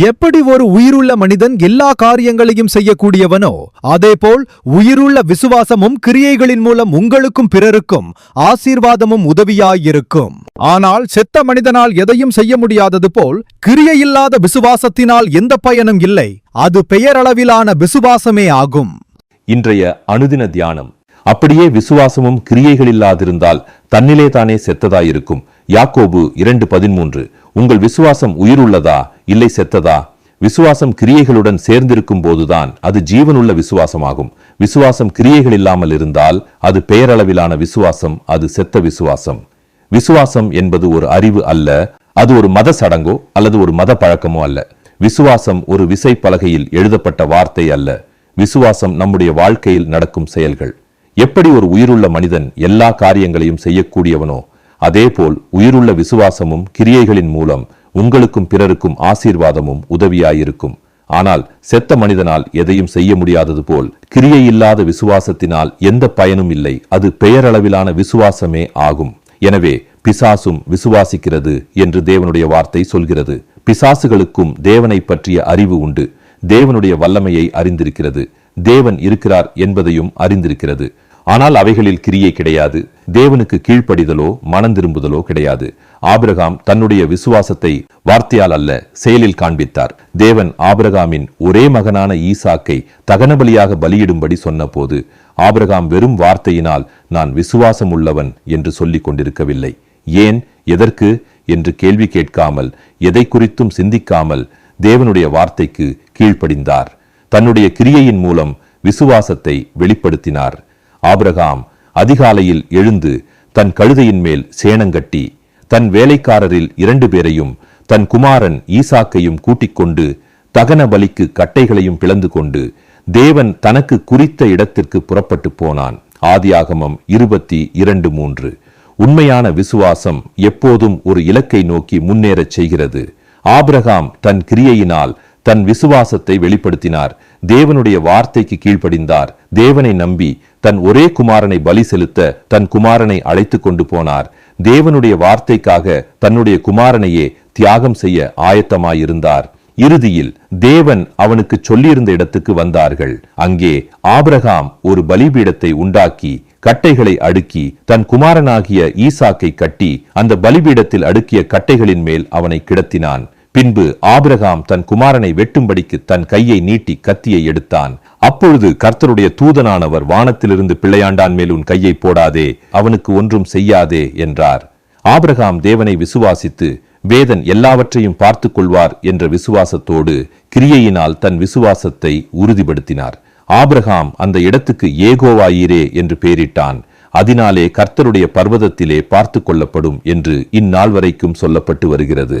எப்படி ஒரு உயிருள்ள மனிதன் எல்லா காரியங்களையும் செய்யக்கூடியவனோ அதேபோல் உயிருள்ள விசுவாசமும் கிரியைகளின் மூலம் உங்களுக்கும் பிறருக்கும் ஆசீர்வாதமும் உதவியாயிருக்கும். ஆனால் செத்த மனிதனால் எதையும் செய்ய முடியாதது போல் கிரியையில்லாத விசுவாசத்தினால் எந்த பயனும் இல்லை அது பெயரளவிலான விசுவாசமே ஆகும். இன்றைய அனுதின தியானம். அப்படியே விசுவாசமும் கிரியைகள் இல்லாதிருந்தால் தன்னிலே தானே செத்ததாயிருக்கும். யாக்கோபு இரண்டு பதிமூன்று உங்கள் விசுவாசம் உயிருள்ளதா? இல்லை செத்ததா? விசுவாசம் கிரியைகளுடன் சேர்ந்திருக்கும் போதுதான் அது ஜீவனுள்ள விசுவாசமாகும். விசுவாசம் கிரியைகள் இல்லாமல் இருந்தால் அது பெயரளவிலான விசுவாசம் அது செத்த விசுவாசம். விசுவாசம் என்பது ஒரு அறிவு அல்ல அது ஒரு மத சடங்கோ அல்லது ஒரு மத பழக்கமோ அல்ல. விசுவாசம் ஒரு விசை பலகையில் எழுதப்பட்ட வார்த்தை அல்ல. விசுவாசம் நம்முடைய வாழ்க்கையில் நடக்கும் செயல்கள். எப்படி ஒரு உயிருள்ள மனிதன் எல்லா காரியங்களையும் செய்யக்கூடியவனோ அதேபோல் உயிருள்ள விசுவாசமும் கிரியைகளின் மூலம் உங்களுக்கும் பிறருக்கும் ஆசீர்வாதமும் உதவியாயிருக்கும். ஆனால் செத்த மனிதனால் எதையும் செய்ய முடியாதது போல் கிரியை இல்லாத விசுவாசத்தினால் எந்த பயனும் இல்லை. அது பெயரளவிலான விசுவாசமே ஆகும். எனவே பிசாசும் விசுவாசிக்கிறது என்று தேவனுடைய வார்த்தை சொல்கிறது. பிசாசுகளுக்கும் தேவனை பற்றிய அறிவு உண்டு. தேவனுடைய வல்லமையை அறிந்திருக்கிறது. தேவன் இருக்கிறார் என்பதையும் அறிந்திருக்கிறது. ஆனால் அவைகளில் கிரியை கிடையாது. தேவனுக்கு கீழ்ப்படிதலோ மனம் திரும்புதலோ கிடையாது. ஆபிரகாம் தன்னுடைய விசுவாசத்தை வார்த்தையால் அல்ல செயலில் காண்பித்தார். தேவன் ஆபிரகாமின் ஒரே மகனான ஈசாக்கை தகனபலியாக பலியிடும்படி சொன்னபோது ஆபிரகாம் வெறும் வார்த்தையினால் நான் விசுவாசம் உள்ளவன் என்று சொல்லிக் கொண்டிருக்கவில்லை. ஏன்? எதற்கு? என்று கேள்வி கேட்காமல் எதை குறித்தும் சிந்திக்காமல் தேவனுடைய வார்த்தைக்கு கீழ்ப்படிந்தார். தன்னுடைய கிரியையின் மூலம் விசுவாசத்தை வெளிப்படுத்தினார். ஆபிரகாம் அதிகாலையில் எழுந்து தன் கழுதையின் மேல் சேணங்கட்டி தன் வேலைக்காரரில் இரண்டு பேரையும் தன் குமாரன் ஈசாக்கையும் கூட்டிக் கொண்டு தகன பலிக்கு கட்டைகளையும் பிளந்து கொண்டு தேவன் தனக்கு குறித்த இடத்திற்கு புறப்பட்டு போனான். ஆதியாகமம் இருபத்தி இரண்டு மூன்று. உண்மையான விசுவாசம் எப்போதும் ஒரு இலக்கை நோக்கி முன்னேறச் செய்கிறது. ஆபிரகாம் தன் கிரியையினால் தன் விசுவாசத்தை வெளிப்படுத்தினார். தேவனுடைய வார்த்தைக்கு கீழ்ப்படிந்தார். தேவனை நம்பி தன் ஒரே குமாரனை பலி செலுத்த தன் குமாரனை அழைத்து கொண்டு போனார். தேவனுடைய வார்த்தைக்காக தன்னுடைய குமாரனையே தியாகம் செய்ய ஆயத்தமாயிருந்தார். இறுதியில் தேவன் அவனுக்கு சொல்லியிருந்த இடத்துக்கு வந்தார்கள். அங்கே ஆபிரகாம் ஒரு பலிபீடத்தை உண்டாக்கி கட்டைகளை அடுக்கி தன் குமாரனாகிய ஈசாக்கை கட்டி அந்த பலிபீடத்தில் அடுக்கிய கட்டைகளின் மேல் அவனை கிடத்தினான். பின்பு ஆபிரகாம் தன் குமாரனை வெட்டும்படிக்கு தன் கையை நீட்டி கத்தியை எடுத்தான். அப்பொழுது கர்த்தருடைய தூதனானவர் வானத்திலிருந்து பிள்ளையாண்டான் மேல் உன் கையை போடாதே அவனுக்கு ஒன்றும் செய்யாதே என்றார். ஆபிரகாம் தேவனை விசுவாசித்து வேதன் எல்லாவற்றையும் பார்த்து கொள்வார் என்ற விசுவாசத்தோடு கிரியையினால் தன் விசுவாசத்தை உறுதிப்படுத்தினார். ஆபிரகாம் அந்த இடத்துக்கு ஏகோவாயிரே என்று பெயரிட்டான். அதனாலே கர்த்தருடைய பர்வதத்திலே பார்த்து கொள்ளப்படும் என்று இந்நாள் வரைக்கும் சொல்லப்பட்டு வருகிறது.